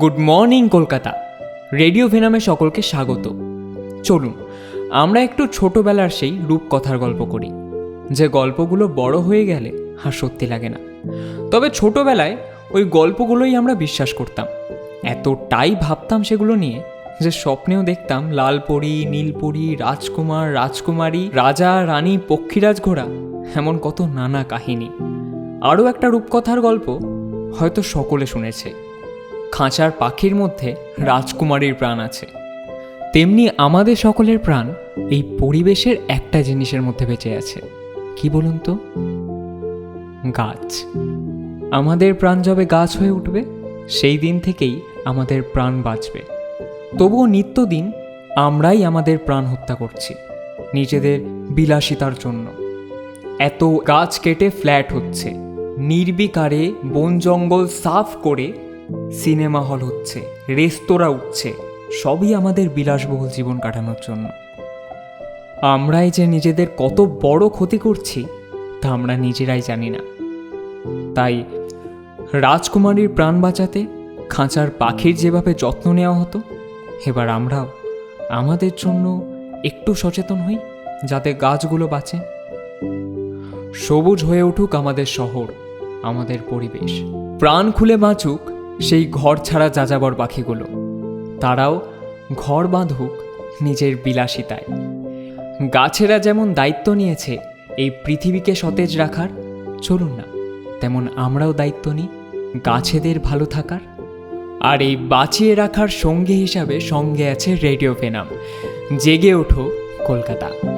Good morning Kolkata. Radio ভেনামে সকলকে স্বাগত। চলুন, আমরা একটু ছোটবেলার সেই রূপকথার গল্প করি। যে গল্পগুলো বড় হয়ে গেলে আর সত্যি লাগে না। তবে ছোটবেলায় ওই গল্পগুলোই আমরা বিশ্বাস করতাম। এতটাই ভাবতাম সেগুলো নিয়ে যে স্বপ্নেও দেখতাম লালপরি, নীলপরি, রাজকুমার, রাজকুমারী, রাজা, রানী, পক্ষীরাজ ঘোড়া, এমন কত নানা কাহিনী। আরও একটা রূপকথার গল্প হয়তো সকলে শুনেছে। খাঁচার পাখির মধ্যে রাজকুমারীর প্রাণ আছে। তেমনি আমাদের সকলের প্রাণ এই পরিবেশের একটা জিনিসের মধ্যে বেঁচে আছে। কি বলুন তো? গাছ। আমাদের প্রাণ যবে গাছ হয়ে উঠবে, সেই দিন থেকেই আমাদের প্রাণ বাঁচবে। তবুও নিত্যদিন আমরাই আমাদের প্রাণ হত্যা করছি, নিজেদের বিলাসিতার জন্য। এত গাছ কেটে ফ্ল্যাট হচ্ছে, নির্বিকারে বন জঙ্গল সাফ করে সিনেমা হল হচ্ছে, রেস্তোরাঁ উঠছে, সবই আমাদের বিলাসবহুল জীবন কাটানোর জন্য। আমরাই যে নিজেদের কত বড় ক্ষতি করছি, তা আমরা নিজেরাই জানি না। তাই রাজকুমারীর প্রাণ বাঁচাতে খাঁচার পাখির যেভাবে যত্ন নেওয়া হতো, এবার আমরাও আমাদের জন্য একটু সচেতন হই, যাতে গাছগুলো বাঁচে। সবুজ হয়ে উঠুক আমাদের শহর, আমাদের পরিবেশ। প্রাণ খুলে বাঁচুক সেই ঘর ছাড়া যাযাবর পাখিগুলো। তারাও ঘর বাঁধুক নিজের বিলাসিতায়। গাছেরা যেমন দায়িত্ব নিয়েছে, এই পৃথিবীকে সতেজ রাখার, চলুন না, তেমন আমরাও দায়িত্ব নিই গাছেদের ভালো থাকার। আর এই বাঁচিয়ে রাখার সঙ্গী হিসাবে সঙ্গে আছে রেডিও ফেনাম জেগে ওঠো কলকাতা।